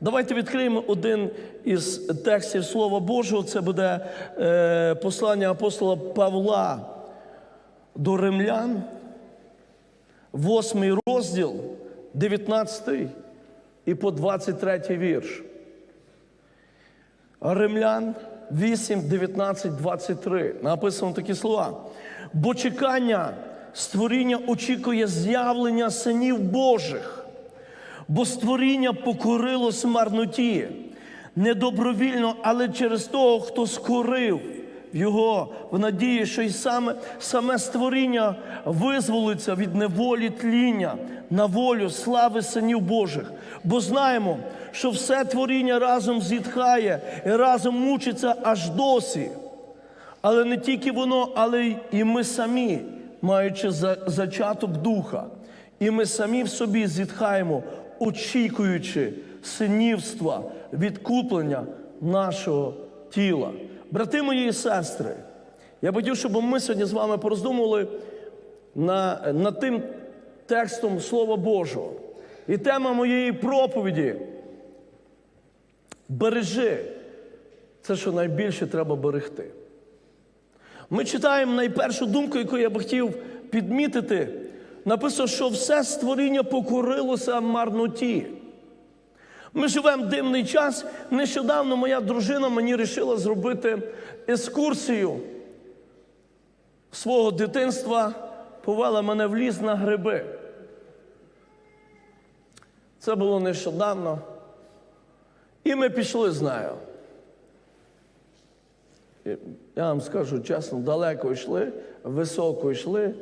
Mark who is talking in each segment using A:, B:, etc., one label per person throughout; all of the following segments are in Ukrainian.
A: Давайте відкриємо один із текстів Слова Божого. Це буде е, послання апостола Павла до римлян, 8 розділ, 19 і по 23 вірш. Римлян 8, 19, 23. Написано такі слова. Бо чекання створіння очікує з'явлення синів Божих, бо створіння покорилось марноті, не добровільно, але через того, хто скорив його в надії, що й саме, саме створіння визволиться від неволі тління на волю слави синів Божих. Бо знаємо, що все творіння разом зітхає і разом мучиться аж досі. Але не тільки воно, але і ми самі, маючи за- зачаток духа. І ми самі в собі зітхаємо, очікуючи синівства, відкуплення нашого тіла. Брати мої і сестри, я б хотів, щоб ми сьогодні з вами пороздумували на, над тим текстом Слова Божого. І тема моєї проповіді бережи. Це що найбільше треба берегти. Ми читаємо найпершу думку, яку я би хотів підмітити. Написано, що все створіння покорилося марноті. Ми живемо дивний час. Нещодавно моя дружина мені вирішила зробити екскурсію свого дитинства, повела мене в ліс на гриби. Це було нещодавно. І ми пішли з нею. Я вам скажу чесно, далеко йшли, високо йшли.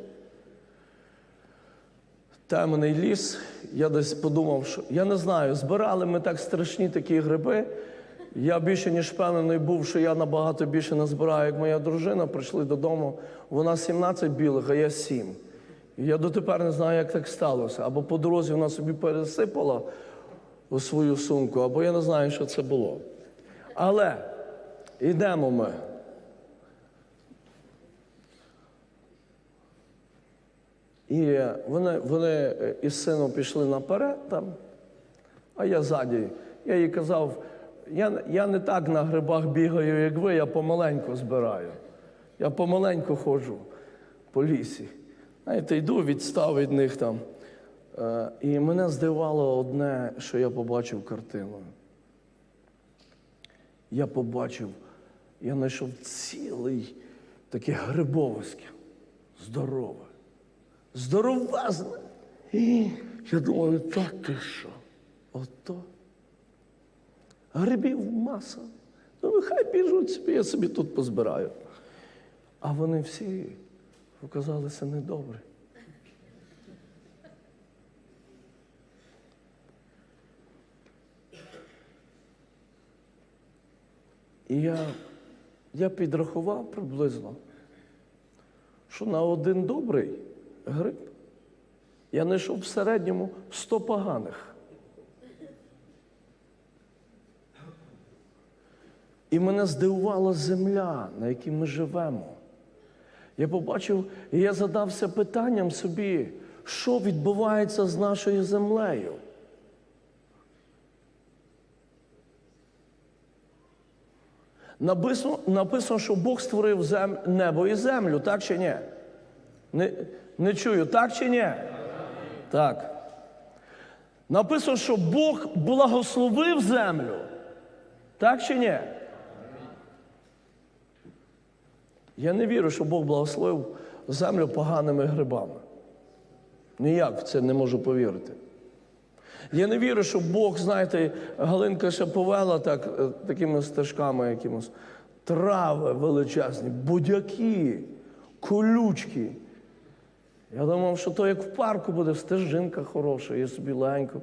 A: Темний ліс. Я десь подумав, що я не знаю, збирали ми так страшні такі гриби. Я більше ніж впевнений був, що я набагато більше назбираю, як моя дружина. Прийшли додому. Вона 17 білих, а я 7. І я дотепер не знаю, як так сталося. Або по дорозі вона собі пересипала у свою сумку, або я не знаю, що це було. Але йдемо ми. І вони, вони е, із сином пішли наперед там, а я ззаді. Я їй казав, я, я не так на грибах бігаю, як ви, я помаленьку збираю. Я помаленьку ходжу по лісі. Знаєте, йду, відстав від них там. Е, І мене здивувало одне, що я побачив картину. Я побачив, я знайшов цілий таке грибовисько. Здорове. Здоровезне. І я думаю, та ти що? Ото. Грибів маса. Ну, хай біжуть собі, я собі тут позбираю. А вони всі оказалися недобрі. І я, я підрахував приблизно, що на один добрий гриб я знайшов в середньому 100 поганих. І мене здивувала земля, на якій ми живемо. Я побачив, і я задався питанням собі, що відбувається з нашою землею. Написано, написано, що Бог створив небо і землю, так чи ні? Не чую, так чи ні? Так. Написано, що Бог благословив землю. Так чи ні? Я не вірю, що Бог благословив землю поганими грибами. Ніяк в це не можу повірити. Я не вірю, що Бог, знаєте, Галинка ще повела так, е, такими стежками якимось. Трави величезні, будяки, колючки. Я думав, що то як в парку буде, стежинка хороша, я собі легенько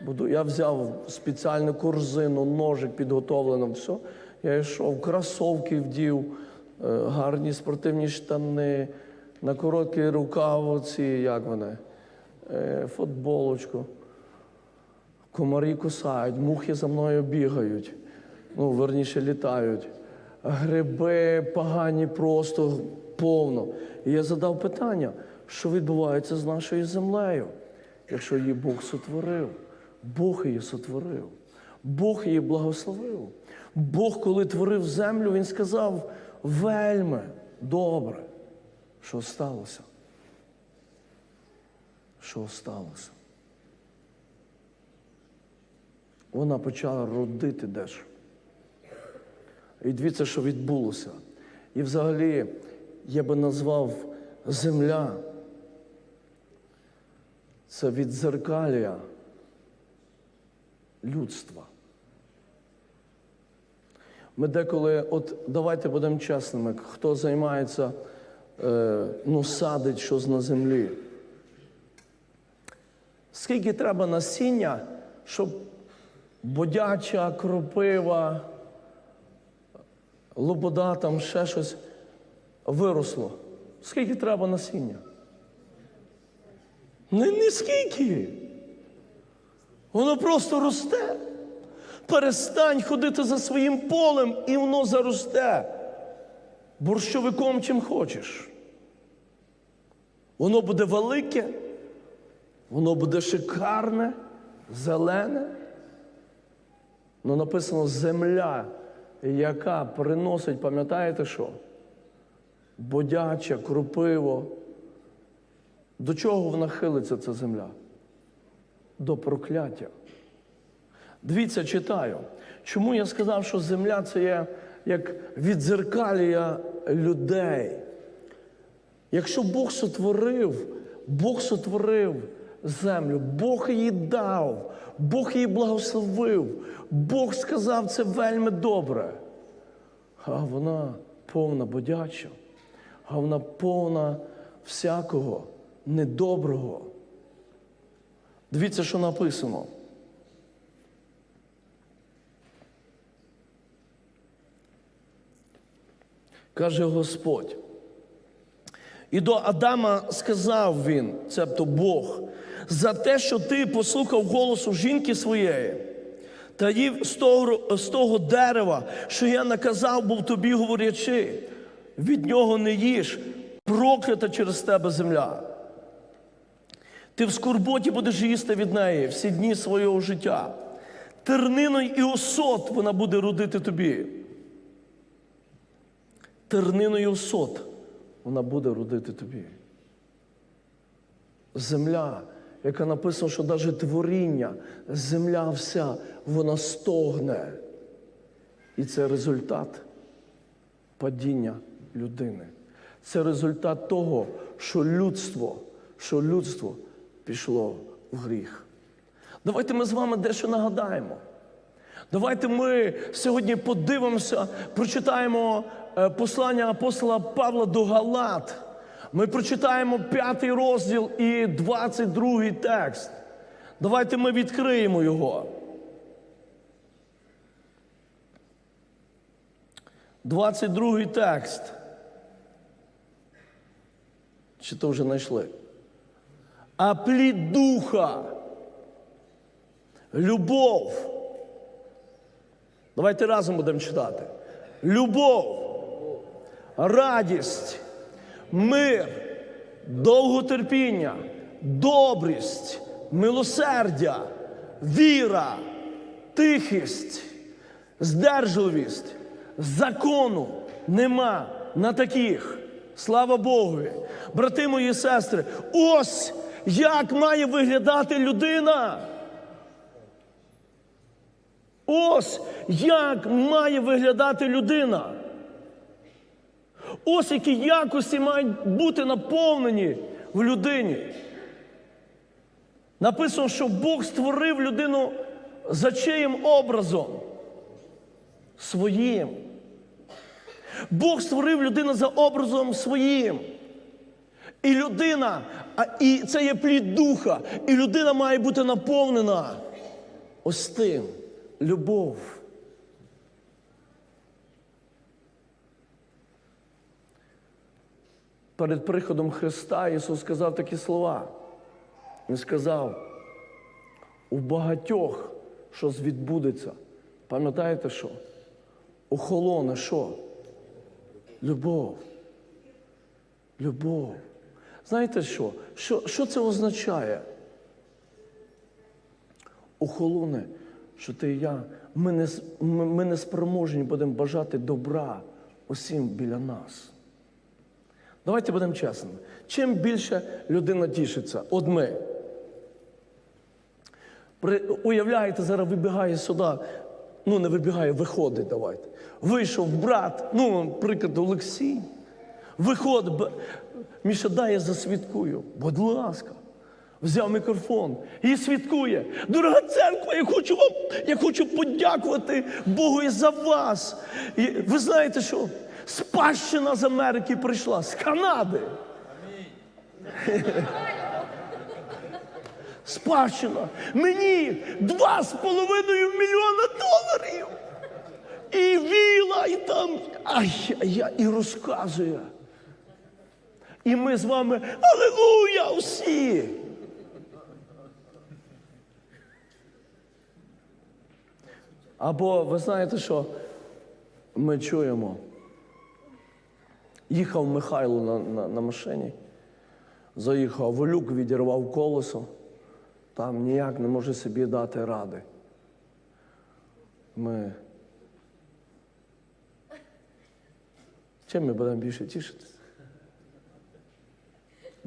A: буду. Я взяв спеціальну корзину, ножик підготовлено, все. Я йшов, кросовки вдів, е, гарні спортивні штани, на короткий рукав, оці, як вони, е, футболочку. Комарі кусають, мухи за мною бігають, ну, верніше літають. Гриби погані просто повно. І я задав питання, що відбувається з нашою землею, якщо її Бог сотворив. Бог її сотворив. Бог її благословив. Бог, коли творив землю, Він сказав вельми добре, що сталося. Що сталося? Вона почала родити дещо. І дивіться, що відбулося. І взагалі я би назвав земля. Це відзеркалія людства. Ми деколи, от давайте будемо чесними, хто займається, е, ну, садить щось на землі. Скільки треба насіння, щоб бодяча, кропива, лобода, там ще щось виросло? Скільки треба насіння? Не, не скільки. Воно просто росте. Перестань ходити за своїм полем, і воно заросте. Борщовиком чим хочеш. Воно буде велике, воно буде шикарне, зелене. Ну написано земля, яка приносить, пам'ятаєте що? Бодяча, крупиво. До чого вона хилиться, ця земля? До прокляття. Дивіться, читаю. Чому я сказав, що земля це є як відзеркалія людей? Якщо Бог сотворив, Бог сотворив землю, Бог її дав, Бог її благословив, Бог сказав це вельми добре. А вона повна бодяча, а вона повна всякого недоброго. Дивіться, що написано. Каже Господь. І до Адама сказав він, цебто Бог, за те, що ти послухав голосу жінки своєї та їв з того, з того дерева, що я наказав був тобі, говорячи, від нього не їж, проклята через тебе земля. Ти в скорботі будеш їсти від неї всі дні свого життя. Терниною і осот вона буде родити тобі. Терниною осот вона буде родити тобі. Земля, яка написано, що навіть творіння, земля вся, вона стогне. І це результат падіння людини. Це результат того, що людство, що людство пішло в гріх. Давайте ми з вами дещо нагадаємо. Давайте ми сьогодні подивимося, прочитаємо е, послання апостола Павла до Галат. Ми прочитаємо п'ятий розділ і 22 текст. Давайте ми відкриємо його. 22 текст. Чи то вже знайшли? А плід духа, любов. Давайте разом будемо читати. Любов, радість, мир, довготерпіння, добрість, милосердя, віра, тихість, здержливість. Закону нема на таких. Слава Богу. Брати мої сестри, ось як має виглядати людина. Ось як має виглядати людина. Ось які якості мають бути наповнені в людині. Написано, що Бог створив людину за чиїм образом? Своїм. Бог створив людину за образом своїм. І людина, а, і це є плід духа, і людина має бути наповнена ось тим любов. Перед приходом Христа Ісус сказав такі слова. Він сказав, у багатьох щось відбудеться. Пам'ятаєте що? Охолоне що? Любов. Любов. Знаєте що? Що, що це означає? Охолоне що ти і я, ми не, ми, ми не спроможні будемо бажати добра усім біля нас. Давайте будемо чесними. Чим більше людина тішиться, от ми. При, уявляєте, зараз вибігає сюди, ну не вибігає, виходить, давайте. Вийшов брат, ну, наприклад, Олексій. Виходить, Міша, дай я засвідкую. Будь ласка. Взяв мікрофон і свідкує. Дорога церква, я хочу вам, я хочу подякувати Богу і за вас. І ви знаєте що? Спадщина з Америки прийшла, з Канади. Спадщина. Мені два з половиною мільйона доларів. І віла, і там. Ай, я і розказує. І ми з вами Аллилуйя усі. Або ви знаєте що? Ми чуємо. Їхав Михайло на, на, на машині, заїхав люк, відірвав колесо, там ніяк не може собі дати ради. Ми. Чим ми будемо більше тішитися?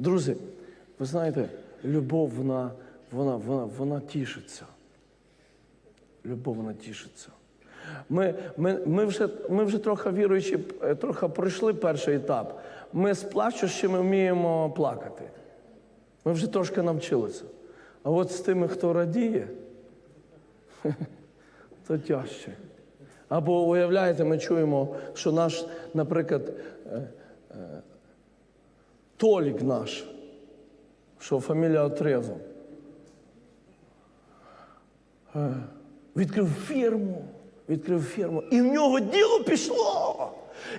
A: Друзі, ви знаєте, любов, вона, вона, вона, вона тішиться. Любов вона тішиться. Ми, ми, ми, вже, ми вже трохи віруючи, е, трохи пройшли перший етап. Ми з плачущими вміємо плакати. Ми вже трошки навчилися. А от з тими, хто радіє, то тяжче. Або уявляєте, ми чуємо, що наш, наприклад, е, е, Толік наш, що фамілія Отрезов, е, відкрив фірму, відкрив фірму, і в нього діло пішло.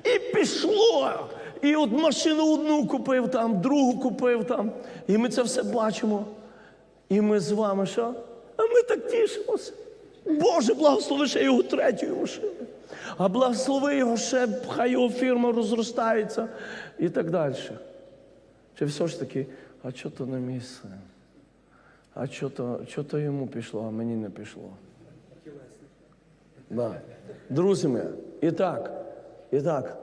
A: І пішло. І от машину одну купив там, другу купив там. І ми це все бачимо. І ми з вами що? А ми так тішимося. Боже, благослови ще його третьою машину. А благослови його ще, хай його фірма розростається і так далі. Чи все ж таки, а що то не мій син? А що то, що то йому пішло, а мені не пішло? Да. Друзі мої, і так, і так.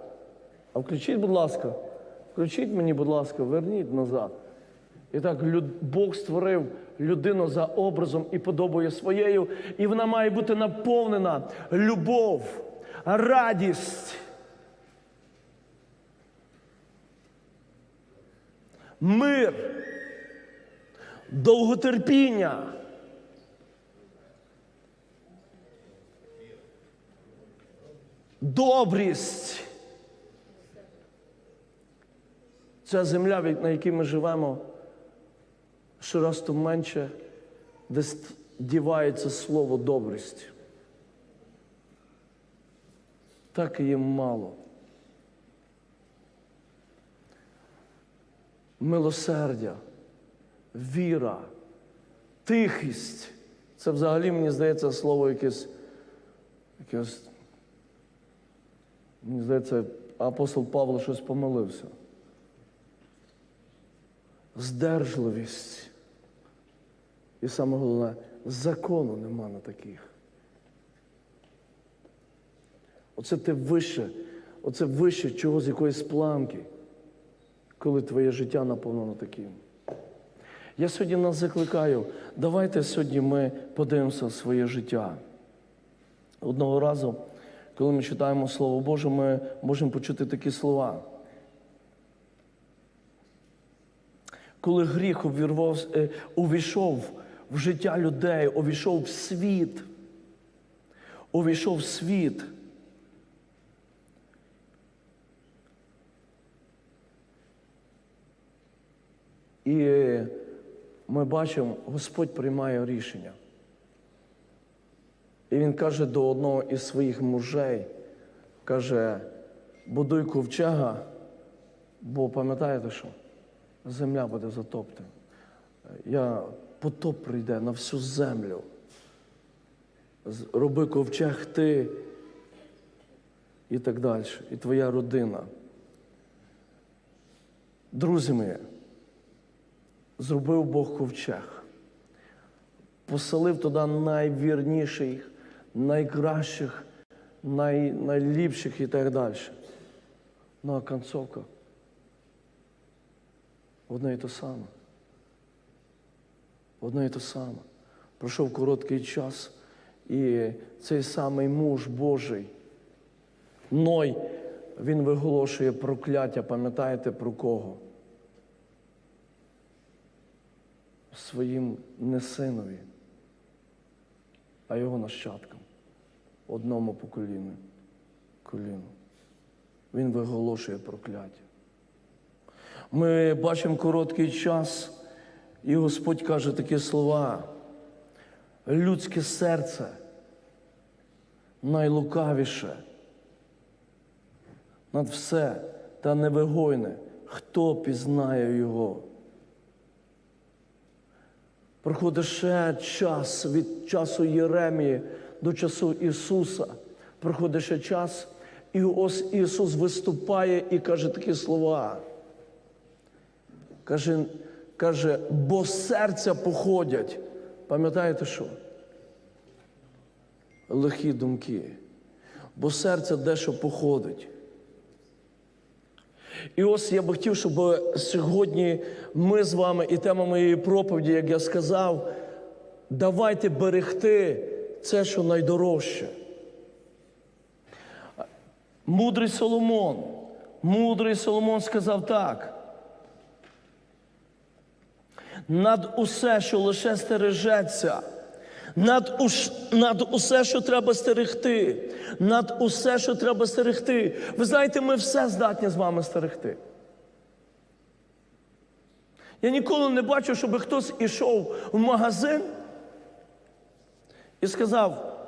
A: А включіть, будь ласка, включіть мені, будь ласка, верніть назад. І так, Бог створив людину за образом і подобою своєю, і вона має бути наповнена любов, радість. Мир, довготерпіння. Добрість. Ця земля, на якій ми живемо, щораз то менше, десь дівається слово добрість. Так їм мало. Милосердя, віра, тихість. Це взагалі, мені здається, слово якесь, якесь Мені здається, апостол Павло щось помилився. Здержливість. І саме головне, закону нема на таких. Оце ти вище, оце вище чогось якоїсь планки, коли твоє життя наповнено таким. Я сьогодні нас закликаю, давайте сьогодні ми подивимося в своє життя. Одного разу, коли ми читаємо Слово Боже, ми можемо почути такі слова. Коли гріх увірвав, е, увійшов в життя людей, увійшов в світ, увійшов в світ. І ми бачимо, Господь приймає рішення. І він каже до одного із своїх мужей, каже, будуй ковчега, бо пам'ятаєте що? Земля буде затоптана. Я потоп прийде на всю землю. Роби ковчег ти і так далі, і твоя родина. Друзі мої, зробив Бог ковчег. поселив туди найвірніших, найкращих, най, найліпших і так далі. Ну а концовка одне і те саме. Одне і те саме. Пройшов короткий час, і цей самий муж Божий, Ной, він виголошує прокляття, пам'ятаєте про кого? Своїм не синові, а його нащадкам, одному поколінню. Коліну. Він виголошує прокляття. Ми бачимо короткий час, і Господь каже такі слова. Людське серце найлукавіше над все та невигойне, хто пізнає його. Проходить ще час від часу Єремії до часу Ісуса. Проходить ще час, і ось Ісус виступає і каже такі слова. Каже, каже, бо серця походять. Пам'ятаєте що? Лихі думки. Бо з серця дещо походить. І ось я би хотів, щоб сьогодні ми з вами і тема моєї проповіді, як я сказав, давайте берегти це, що найдорожче. Мудрий Соломон. Мудрий Соломон сказав так. Над усе, що лише стережеться, над, уш, над усе, що треба стерегти, над усе, що треба стерегти. Ви знаєте, ми все здатні з вами стерегти. Я ніколи не бачив, щоб хтось ішов в магазин і сказав,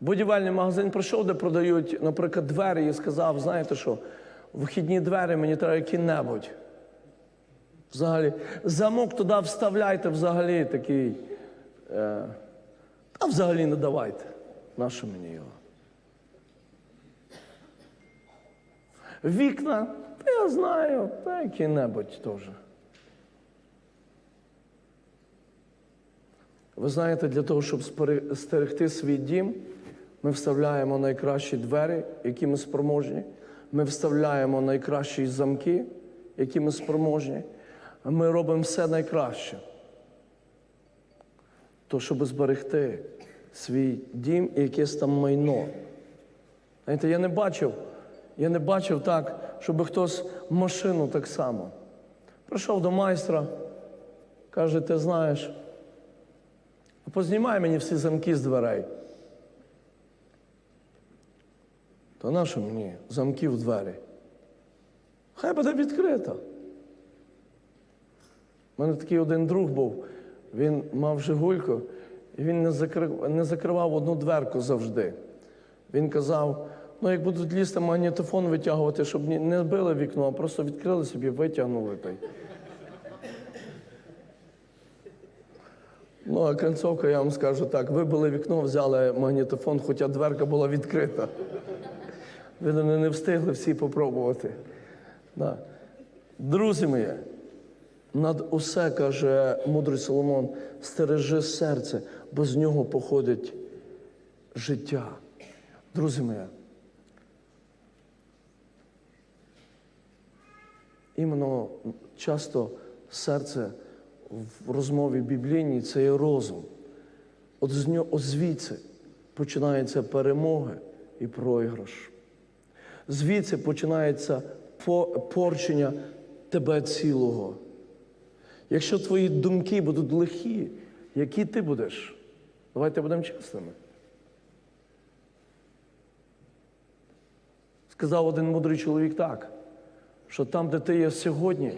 A: будівельний магазин прийшов, де продають, наприклад, двері, і сказав, знаєте що, вхідні двері мені треба які-небудь. Взагалі, замок туди вставляйте взагалі такий. Е, а взагалі не давайте. Нащо мені його? Вікна, та я знаю, та які-небудь теж. Ви знаєте, для того, щоб стерегти свій дім, ми вставляємо найкращі двері, які ми спроможні. Ми вставляємо найкращі замки, які ми спроможні. Ми робимо все найкраще. То, щоб зберегти свій дім і якесь там майно. Знаєте, я не бачив, я не бачив так, щоб хтось машину так само. Прийшов до майстра, каже, ти знаєш, познімай мені всі замки з дверей. То нащо мені замки в двері? Хай буде відкрито. У мене такий один друг був, він мав Жигульку, і він не закрив, не закривав одну дверку завжди. Він казав: ну, як будуть лізти магнітофон витягувати, щоб не били вікно, а просто відкрили собі, витягнули. Та й. Ну, а кінцовка, я вам скажу так: вибили вікно, взяли магнітофон, хоча дверка була відкрита. Ви не не встигли всі попробувати. Да. Друзі мої, над усе, каже мудрий Соломон, стережи серце, бо з нього походить життя. Друзі мої, іменно часто серце в розмові біблійній це є розум. От з нього звідси починається перемоги і проіграш. Звідси починається порчення тебе цілого. Якщо твої думки будуть лихі, які ти будеш? Давайте будемо чесними. Сказав один мудрий чоловік так, що там, де ти є сьогодні,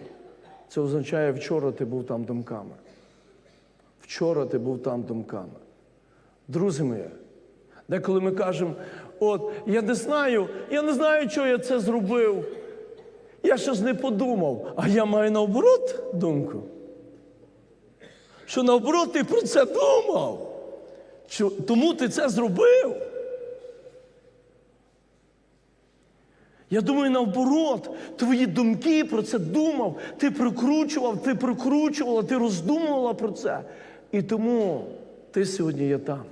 A: це означає, вчора ти був там думками. Вчора ти був там думками. Друзі мої, деколи ми кажемо, от я не знаю, я не знаю, чого я це зробив. Я щось не подумав, а я маю наоборот думку. Що наоборот ти про це думав. Тому ти це зробив. Я думаю, наоборот, твої думки про це думав, ти прикручував, ти прикручувала, ти роздумувала про це. І тому ти сьогодні є там.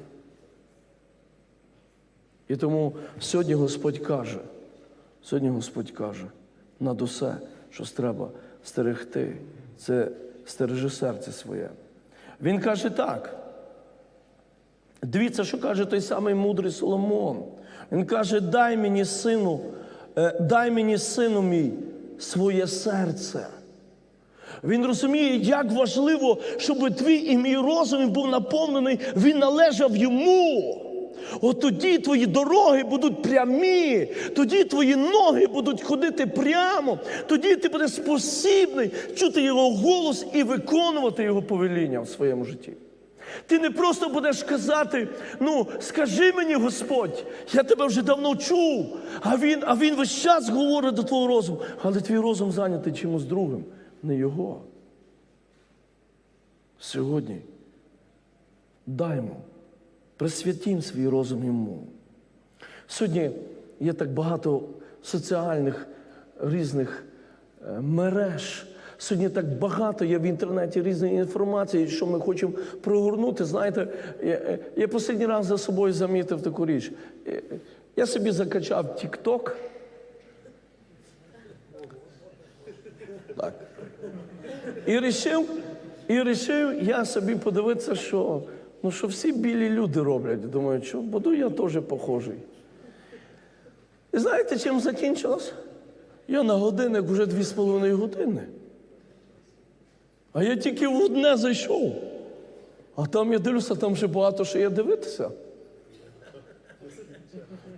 A: І тому сьогодні Господь каже, сьогодні Господь каже, над усе, що треба стерегти, це стережи серце своє. Він каже так. Дивіться, що каже той самий мудрий Соломон. Він каже: дай мені сину, е, дай мені сину мій своє серце. Він розуміє, як важливо, щоб твій і мій розум був наповнений, він належав йому. От тоді твої дороги будуть прямі, тоді твої ноги будуть ходити прямо, тоді ти будеш спосібний чути його голос і виконувати його повеління в своєму житті. Ти не просто будеш казати, ну скажи мені, Господь, я тебе вже давно чув, а він, а він весь час говорить до твого розуму, але твій розум зайнятий чимось другим, не його. Сьогодні даймо, присвятім свій розум йому. Сьогодні є так багато соціальних різних е, мереж. Сьогодні так багато є в інтернеті різної інформації, що ми хочемо прогорнути. Знаєте, я, я останній раз за собою замітив таку річ. Е, Я собі закачав TikTok. Так. І рішив, і рішив я собі подивитися, що, ну, що всі білі люди роблять. Думаю, що буду я теж похожий. І знаєте, чим закінчилось? Я на годинник вже дві з половиною години. А я тільки в одне зайшов. А там я дивлюся, там ще багато що є дивитися.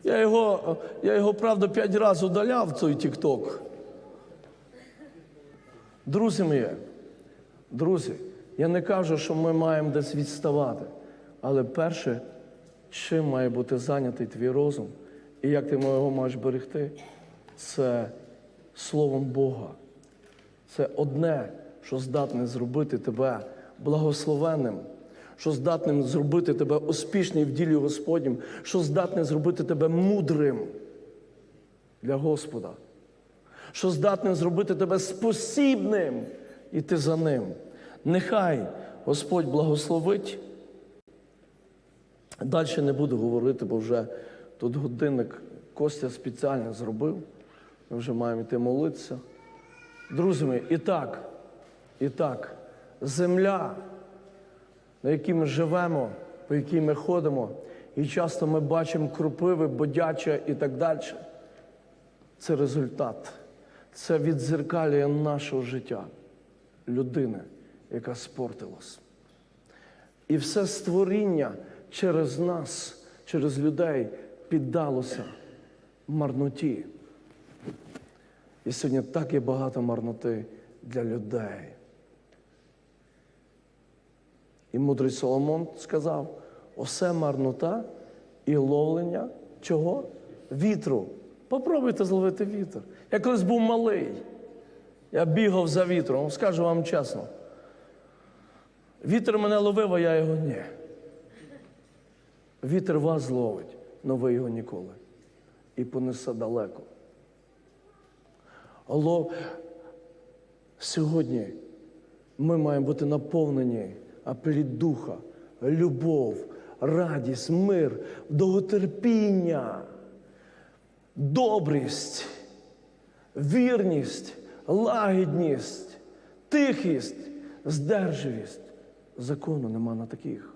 A: Я його, я його, правда, п'ять разів удаляв, цей тік-ток. Друзі мої, друзі, я не кажу, що ми маємо десь відставати. Але перше, чим має бути зайнятий твій розум, і як ти його маєш берегти, це Словом Бога. Це одне, що здатне зробити тебе благословенним, що здатним зробити тебе успішним в ділі Господнім, що здатне зробити тебе мудрим для Господа, що здатне зробити тебе спосібним іти за ним. Нехай Господь благословить. Далі не буду говорити, бо вже тут годинник Костя спеціально зробив. Ми вже маємо йти молитися. Друзі мої, і так, і так, земля, на якій ми живемо, по якій ми ходимо, і часто ми бачимо крупиви, бодяча і так далі. Це результат. Це відзеркалює нашого життя, людини, яка спортилась. І все створіння через нас, через людей піддалося марноті. І сьогодні так є багато марноти для людей. І мудрий Соломон сказав: усе марнота і ловлення чого? Вітру. Попробуйте зловити вітер. Я колись був малий. Я бігав за вітром, скажу вам чесно. Вітер мене ловив, а я його ні. Вітер вас зловить, але ви його ніколи. І понесе далеко. Але сьогодні ми маємо бути наповнені а плід духа, любов, радість, мир, довготерпіння, добрість, вірність, лагідність, тихість, здержливість. Закону нема на таких.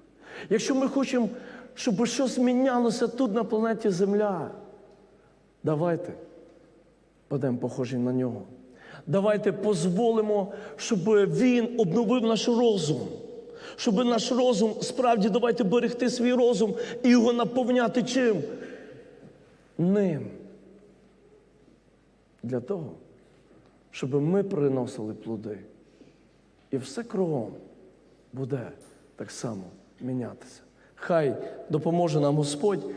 A: Якщо ми хочемо, щоб щось мінялося тут на планеті Земля, давайте будемо похожі на нього. Давайте дозволимо, щоб він обновив наш розум. Щоб наш розум, справді, давайте берегти свій розум і його наповняти чим? Ним. Для того, щоб ми приносили плоди. І все кругом буде так само мінятися. Хай допоможе нам Господь.